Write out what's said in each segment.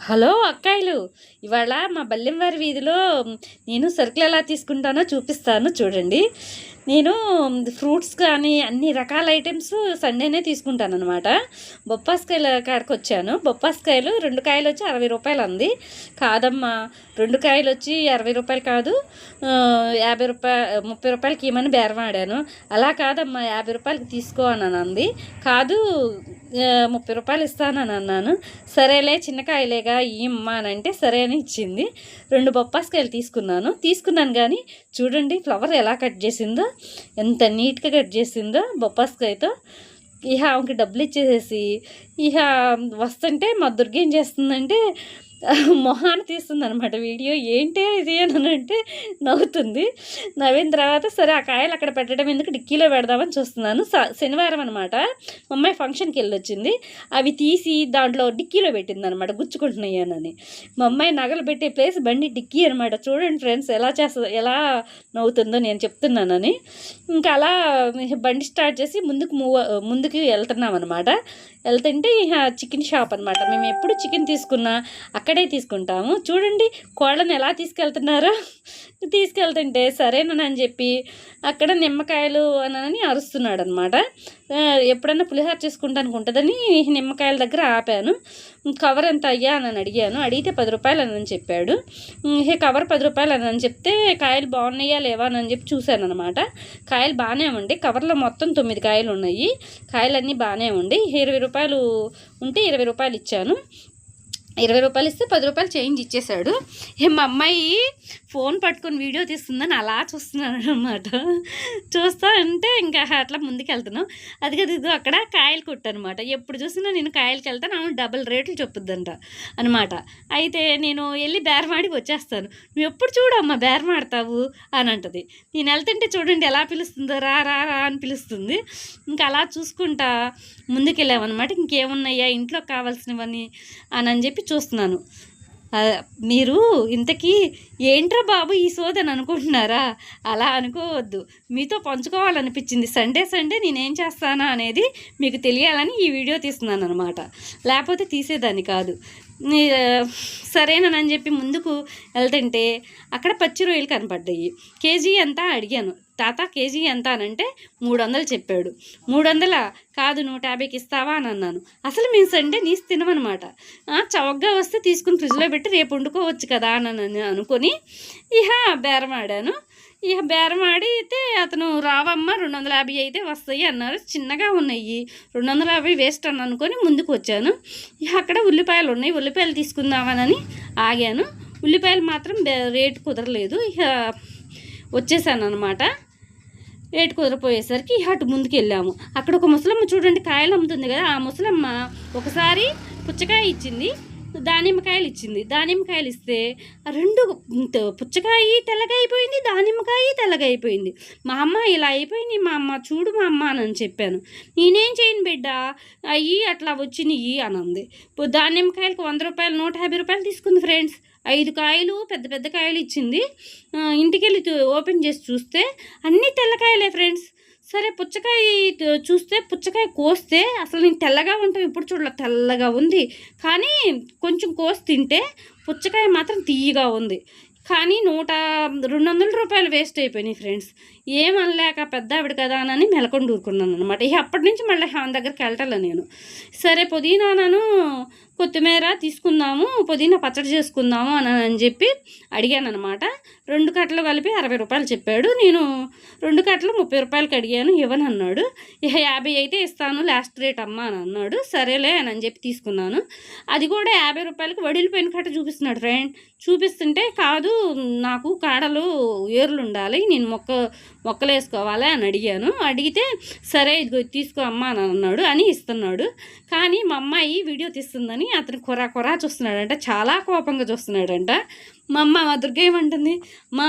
Hello అక్కాయిలు ఇవాళ మా బల్లెంవారి వీధిలో నేను సరుకులు ఎలా తీసుకుంటానో చూపిస్తాను చూడండి. నేను ఫ్రూట్స్ కానీ అన్ని రకాల ఐటమ్స్ సండేనే తీసుకుంటాను అనమాట బొప్పాస్కాయల కాడికి వచ్చాను. బొప్పాస్కాయలు రెండు కాయలు వచ్చి అరవై రూపాయలు అంది. కాదమ్మా రెండు కాయలు వచ్చి అరవై రూపాయలు కాదు యాభై రూపాయలు ముప్పై రూపాయలకి ఇవ్వమని బేరమాడాను అలా కాదమ్మా యాభై రూపాయలకి తీసుకో అని అంది కాదు ముప్పై రూపాయలు ఇస్తానని అన్నాను. సరేలే చిన్న కాయలేగా ఇమ్మా అని అంటే సరే అని ఇచ్చింది. రెండు బొప్పాస్కాయలు తీసుకున్నాను. తీసుకున్నాను కానీ చూడండి ఫ్లవర్ ఎలా కట్ చేసిందో ఎంత నీట్గా కట్ చేసిందో బొప్పాస్కాయతో. ఇహ ఆమెకి డబ్బులు ఇచ్చేసేసి ఇహ వస్తుంటే మా దుర్గ ఏం చేస్తుందంటే మొహాన్ని తీస్తుంది అనమాట వీడియో. ఏంటి ఇది అని అంటే నవ్వుతుంది. నవ్విన తర్వాత సరే ఆ కాయలు అక్కడ పెట్టడం ఎందుకు డిక్కీలో పెడదామని చూస్తున్నాను. స- శనివారం అనమాట మా అమ్మాయి ఫంక్షన్కి వెళ్ళొచ్చింది. అవి తీసి దాంట్లో డిక్కీలో పెట్టింది అనమాట గుచ్చుకుంటున్నాయనని మా అమ్మాయి నగలు పెట్టే ప్లేస్ బండి డిక్కీ అనమాట చూడండి ఫ్రెండ్స్ ఎలా చేస్తుందో ఎలా నవ్వుతుందో నేను చెప్తున్నానని. ఇంకా అలా బండి స్టార్ట్ చేసి ముందుకు మూవ్ ముందుకు వెళ్తున్నాం అనమాట వెళ్తుంటే చికెన్ షాప్ అనమాట మేము ఎప్పుడు చికెన్ తీసుకున్నా అక్కడే తీసుకుంటాము. చూడండి కోళ్ళని ఎలా తీసుకెళ్తున్నారో. తీసుకెళ్తుంటే సరేనని చెప్పి అక్కడ నిమ్మకాయలు అని అరుస్తున్నాడు అనమాట ఎప్పుడన్నా పులిహోర చేసుకుంటానికి ఉంటుందని నిమ్మకాయల దగ్గర ఆపాను. కవర్ ఎంత అయ్యా? అని అడిగాను. అడిగితే పది రూపాయలు అని చెప్పాడు. ఈ కవర్ పది రూపాయలు అని చెప్తే కాయలు బాగున్నాయా లేవా అని చెప్పి చూశాను అనమాట కాయలు బాగానే ఉండి. కవర్లో మొత్తం తొమ్మిది కాయలు ఉన్నాయి. కాయలన్నీ బాగానే ఉండి. ఇరవై రూపాయలు రూపాయలు ఉంటే ఇరవై రూపాయలు ఇచ్చాను. ఇరవై రూపాయలు ఇస్తే పది రూపాయలు చేంజ్ ఇచ్చేశాడు. ఏ మా అమ్మాయి ఫోన్ పట్టుకొని వీడియో తీస్తుందని అలా చూస్తున్నాను అనమాట చూస్తా అంటే ఇంకా అట్లా ముందుకు వెళ్తున్నాం అది కదా ఇదిగో అక్కడ కాయలు కొట్టు అనమాట ఎప్పుడు చూసినా నేను కాయలకి వెళ్తాను ఆమె డబుల్ రేట్లు చెప్పుద్దంట అనమాట అయితే నేను వెళ్ళి బేరమాడికి వచ్చేస్తాను. నువ్వు ఎప్పుడు చూడమ్మా బేరమాడతావు అని అంటది. నేను వెళ్తుంటే చూడండి ఎలా పిలుస్తుందో రా రా రా అని పిలుస్తుంది. ఇంకా అలా చూసుకుంటా ముందుకెళ్ళామన్నమాట. ఇంకేమున్నాయా ఇంట్లో కావాల్సినవని అని అని చెప్పి చూస్తున్నాను. మీరు ఇంతకీ ఏంట్రా బాబు ఈ సోదని అనుకుంటున్నారా? అలా అనుకోవద్దు. మీతో పంచుకోవాలనిపించింది. సండే సండే నేనేం చేస్తానా అనేది మీకు తెలియాలని ఈ వీడియో తీస్తున్నాను అనమాట లేకపోతే తీసేదాన్ని కాదు. సరేనని చెప్పి ముందుకు వెళ్తుంటే అక్కడ పచ్చి రొయ్యలు కనపడ్డాయి. కేజీ ఎంత అడిగాను. తాత కేజీ ఎంత అనంటే మూడు వందలు చెప్పాడు. మూడు వందల కాదు నూట యాభైకి ఇస్తావా అని అన్నాను. అసలు మేము సండే నీసి తినమనమాట చవకగా వస్తే తీసుకుని ఫ్రిడ్జ్లో పెట్టి రేపు వండుకోవచ్చు కదా అని అనుకొని ఇహ బేరమాడాను ఇక బేరం ఆడితే అతను రావమ్మ రెండు వందల యాభై అయితే వస్తాయి అన్నారు. చిన్నగా ఉన్నాయి. రెండు వందల యాభై వేస్ట్ అని అనుకొని ముందుకు వచ్చాను. ఇక అక్కడ ఉల్లిపాయలు ఉన్నాయి. ఉల్లిపాయలు తీసుకుందామని ఆగాను. ఉల్లిపాయలు మాత్రం బే- రేటు కుదరలేదు. ఇక వచ్చేసాను అనమాట రేటు కుదరపోయేసరికి అటు ముందుకు వెళ్ళాము అక్కడ ఒక ముసలమ్మ చూడండి కాయలు అమ్ముతుంది కదా ఆ ముసలమ్మ ఒకసారి పుచ్చకాయ ఇచ్చింది దానిమ్మకాయలు ఇచ్చింది. దానిమ్మకాయలు ఇస్తే రెండు పుచ్చకాయ తెల్లగా అయిపోయింది దానిమ్మకాయ తెల్లగా అయిపోయింది మా అమ్మ ఇలా అయిపోయింది మా అమ్మ చూడు మా అమ్మ అని చెప్పాను. నేనేం చేయను బిడ్డ అయ్యి అట్లా వచ్చినాయి అని అంది. దానిమ్మకాయలకు వంద రూపాయలు నూట యాభై రూపాయలు తీసుకుంది ఫ్రెండ్స్. ఐదు కాయలు పెద్ద పెద్ద కాయలు ఇచ్చింది. ఇంటికెళ్ళి ఓపెన్ చేసి చూస్తే అన్నీ తెల్లకాయలే ఫ్రెండ్స్. సరే పుచ్చకాయ చూస్తే పుచ్చకాయ కోస్తే అసలు నేను తెల్లగా ఉంటాం ఇప్పుడు చూడలే తెల్లగా ఉంది. కానీ కొంచెం కోసి తింటే పుచ్చకాయ మాత్రం తీయగా ఉంది. కానీ నూట రెండు వందల రూపాయలు వేస్ట్ అయిపోయినాయి ఫ్రెండ్స్. ఏమనలేక పెద్ద ఆవిడ కదా అని మెలకొని ఊరుకున్నాను అనమాట ఇక అప్పటి నుంచి మళ్ళీ ఆమె దగ్గరికి వెళ్ళటలే నేను. సరే పుదీనాను కొత్తిమీర తీసుకుందాము పుదీనా పచ్చడి చేసుకుందాము అని అని చెప్పి అడిగాను అనమాట రెండు కట్టలు కలిపి అరవై రూపాయలు చెప్పాడు. నేను రెండు కట్టలు ముప్పై రూపాయలకి అడిగాను. ఇవ్వను అన్నాడు. ఇక యాభై అయితే ఇస్తాను లాస్ట్ రేట్ అమ్మా అని అన్నాడు. సరేలే అని అని చెప్పి తీసుకున్నాను. అది కూడా యాభై రూపాయలకి వడిలిపోయిన కట్ట చూపిస్తున్నాడు ఫ్రెండ్. చూపిస్తుంటే కాదు నాకు కాడలు ఏర్లు ఉండాలి నేను మొక్క మొక్కలు వేసుకోవాలి అని అడిగాను. అడిగితే సరే ఇది తీసుకో అమ్మా అని అన్నాడు. అని ఇస్తున్నాడు. కానీ మా అమ్మాయి వీడియో తీస్తుందని అతను కొరా కొరా చూస్తున్నాడంట. చాలా కోపంగా చూస్తున్నాడంట. మా అమ్మ మా దుర్గ ఏమంటుంది? మా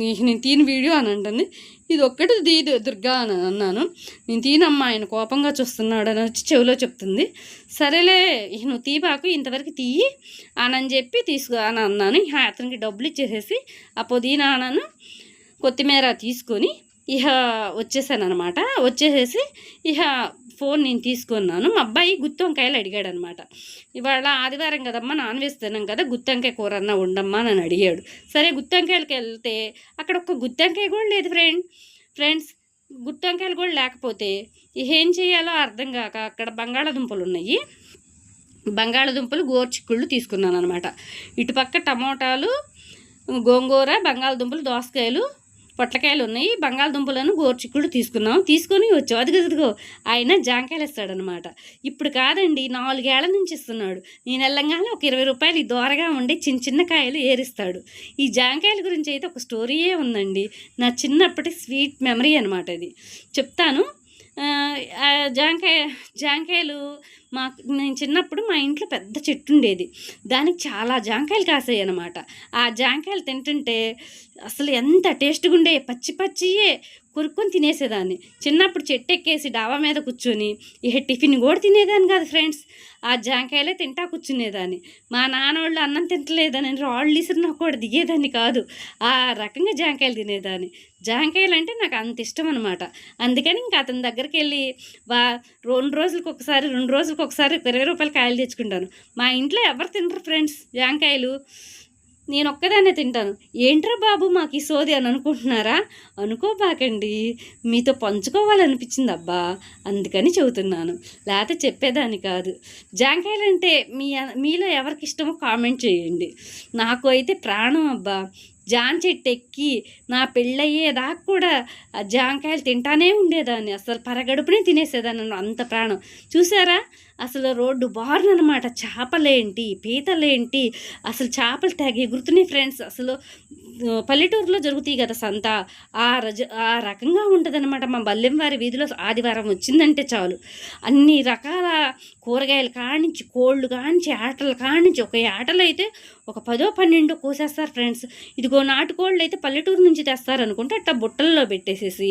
నేను తీన వీడియో అని అంటుంది. ఇది ఒక్కటి దీ దుర్గా అని అన్నాను. నేను తీనమ్మా ఆయన కోపంగా చూస్తున్నాడు అని వచ్చి చెవిలో చెప్తుంది. సరేలే నువ్వు తీపాకు ఇంతవరకు తీయి అని అని చెప్పి తీసుకు అని అన్నాను. అతనికి డబ్బులు ఇచ్చేసేసి ఆ పుదీనా అనను. కొత్తిమీర తీసుకొని ఇహ వచ్చేసాను అనమాట వచ్చేసేసి ఇహ ఫోన్ నేను తీసుకున్నాను. మా అబ్బాయి గుత్తి వంకాయలు అడిగాడు అనమాట ఇవాళ ఆదివారం కదమ్మా నాన్ వెజ్ తిన్నాం కదా గుత్తి వంకాయ కూర అన్న ఉండమ్మా అని అడిగాడు. సరే గుత్తి వంకాయలకి వెళ్తే అక్కడ ఒక్క గుత్తి వంకాయ కూడా లేదు ఫ్రెండ్. ఫ్రెండ్స్ గుత్తి వంకాయలు కూడా లేకపోతే ఏం చేయాలో అర్థం కాక అక్కడ బంగాళాదుంపలు ఉన్నాయి. బంగాళదుంపలు గోర్చిక్కుళ్ళు తీసుకున్నాను అనమాట ఇటుపక్క టమోటాలు గోంగూర బంగాళదుంపలు దోసకాయలు పొట్లకాయలు ఉన్నాయి బంగాళదుంపలను గోర్చిక్కుళ్ళు తీసుకున్నాం తీసుకొని వచ్చాం అది కదుగో ఆయన జాంకాయలు ఇస్తాడనమాట ఇప్పుడు కాదండి నాలుగేళ్ళ నుంచి ఇస్తున్నాడు. నేను వెళ్ళంగానే ఒక ఇరవై రూపాయలు దూరగా ఉండి చిన్న చిన్న కాయలు ఏరిస్తాడు. ఈ జాంకాయల గురించి అయితే ఒక స్టోరీయే ఉందండి. నా చిన్నప్పటి స్వీట్ మెమరీ అనమాట ఇది. చెప్తాను. జాంకాయ జాంకాయలు మా నేను చిన్నప్పుడు మా ఇంట్లో పెద్ద చెట్టు ఉండేది. దానికి చాలా జాంకాయలు కాసాయి అనమాట ఆ జాంకాయలు తింటుంటే అసలు ఎంత టేస్ట్గా ఉండే పచ్చి పచ్చియే కొరుక్కొని తినేసేదాన్ని. చిన్నప్పుడు చెట్టు ఎక్కేసి డాబా మీద కూర్చొని ఇక టిఫిన్ కూడా తినేదాన్ని కాదు ఫ్రెండ్స్. ఆ జాంకాయలే తింటా కూర్చునేదాన్ని. మా నాన్నోళ్ళు అన్నం తింటలేదని రాళ్ళు ఇసిరినా కూడా దిగేదాన్ని కాదు. ఆ రకంగా జాంకాయలు తినేదాన్ని. జాంకాయలు అంటే నాకు అంత ఇష్టం అనమాట అందుకని ఇంకా అతని దగ్గరికి వెళ్ళి వా రెండు రోజులకు ఒకసారి రెండు రోజులకు ఒకసారి ఇరవై రూపాయల కాయలు తెచ్చుకుంటాను. మా ఇంట్లో ఎవరు తినరు ఫ్రెండ్స్ జాంకాయలు. నేను ఒక్కదాన్నే తింటాను. ఏంట్రా బాబు మాకు ఈ సోది అని అనుకుంటున్నారా? అనుకోబాకండి మీతో పంచుకోవాలనిపించింది అబ్బా. అందుకని చెబుతున్నాను. లేకపోతే చెప్పేదాన్ని కాదు. జాంకాయలు అంటే మీ మీలో ఎవరికి ఇష్టమో కామెంట్ చేయండి. నాకు అయితే ప్రాణం అబ్బా. జాన్ చెట్టు ఎక్కి నా పెళ్ళయ్యేదాకా కూడా ఆ జాంకాయలు తింటానే ఉండేదాన్ని. అసలు పరగడుపునే తినేసేదాన్ని. అంత ప్రాణం. చూసారా? అసలు రోడ్డు బారునమాట చేపలేంటి? పీతలేంటి? అసలు చేపలు తెగ ఎగురుతున్నాయి ఫ్రెండ్స్. అసలు పల్లెటూరులో జరుగుతాయి కదా సంత. ఆ రజ ఆ రకంగా ఉంటుందన్నమాట మా బల్లెంవారి వీధిలో. ఆదివారం వచ్చిందంటే చాలు. అన్ని రకాల కూరగాయలు కానించి కోళ్ళు కానించి ఆటలు కానించి ఒక ఆటలు అయితే ఒక పదో పన్నెండో కోసేస్తారు ఫ్రెండ్స్. ఇదిగో నాటుకోళ్ళు అయితే పల్లెటూరు నుంచి తెస్తారు అనుకుంటే అట్లా బుట్టల్లో పెట్టేసేసి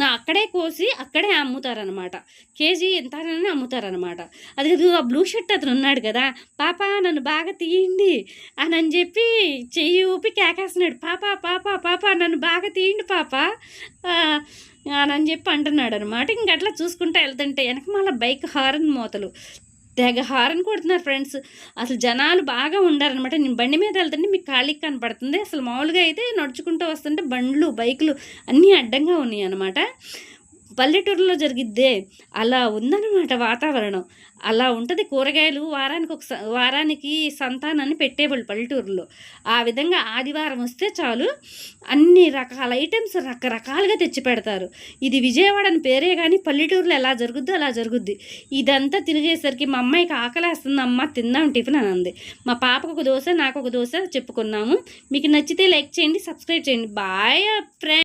నా అక్కడే కోసి అక్కడే అమ్ముతారనమాట కేజీ ఎంత అమ్ముతారనమాట అది కాదు, ఆ బ్లూ షర్ట్ అతను ఉన్నాడు కదా పాప నన్ను బాగా తీయండి అని అని చెప్పి చెయ్యి ఊపి కేకేస్తున్నాడు. పాప పాప పాప నన్ను బాగా తీయండి పాప అని చెప్పి అంటున్నాడు అనమాట ఇంక అట్లా చూసుకుంటా వెళ్తుంటే వెనక మళ్ళీ బైక్ హారన్ మోతలు. తెగ హారన్ కొడుతున్నారు ఫ్రెండ్స్. అసలు జనాలు బాగా ఉండారనమాట నేను బండి మీద వెళ్తుంటే మీకు ఖాళీకి కనపడుతుంది. అసలు మామూలుగా అయితే నడుచుకుంటూ వస్తుంటే బండ్లు బైకులు అన్నీ అడ్డంగా ఉన్నాయి అనమాట పల్లెటూరులో జరిగిద్దే. అలా ఉందన్నమాట వాతావరణం. అలా ఉంటుంది కూరగాయలు వారానికి ఒక వారానికి సంతానాన్ని పెట్టేవాళ్ళు పల్లెటూరులో. ఆ విధంగా ఆదివారం వస్తే చాలు అన్ని రకాల ఐటమ్స్ రకరకాలుగా తెచ్చి పెడతారు. ఇది విజయవాడ అని పేరే కానీ పల్లెటూరులో ఎలా జరుగుద్దో అలా జరుగుద్ది. ఇదంతా తిరిగేసరికి మా అమ్మాయికి ఆకలేస్తుంది అమ్మ తిందాం టిఫిన్ అని అంది. మా పాపకు ఒక దోశ నాకు ఒక దోశ చెప్పుకున్నాము. మీకు నచ్చితే లైక్ చేయండి సబ్స్క్రైబ్ చేయండి. Boy friend